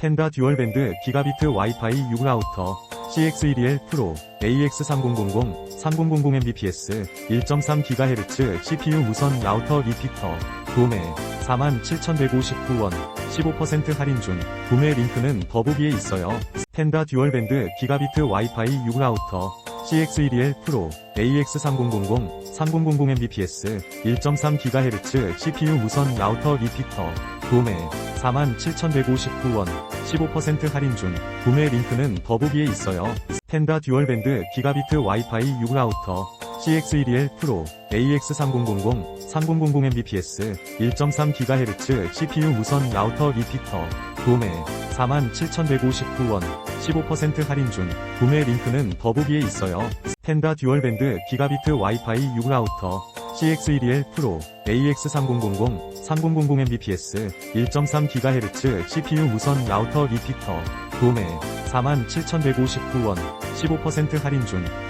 펜다 듀얼밴드 기가비트 와이파이 6 라우터 CX1EL 프로 AX3000 3000 Mbps 1.3GHz CPU 무선 라우터 리피터 도매 47,159원 15% 할인 중 구매 링크는 더보기에 있어요. 펜다 듀얼밴드 기가비트 와이파이 6 라우터 CX1EL 프로 AX3000 3000 Mbps 1.3GHz CPU 무선 라우터 리피터 도매 47,159원 15% 할인 중 구매 링크는 더보기에 있어요. 펜다 듀얼밴드 기가비트 와이파이 6 라우터 CX1EL 프로 AX3000 3000 Mbps 1.3GHz CPU 무선 라우터 리피터 도매 47,159원 15% 할인 중 구매 링크는 더보기에 있어요. 펜다 듀얼밴드 기가비트 와이파이 6 라우터 CX1EL 프로 AX3000 3000 Mbps 1.3GHz CPU 무선 라우터 리피터 도매 47,159원 15% 할인 중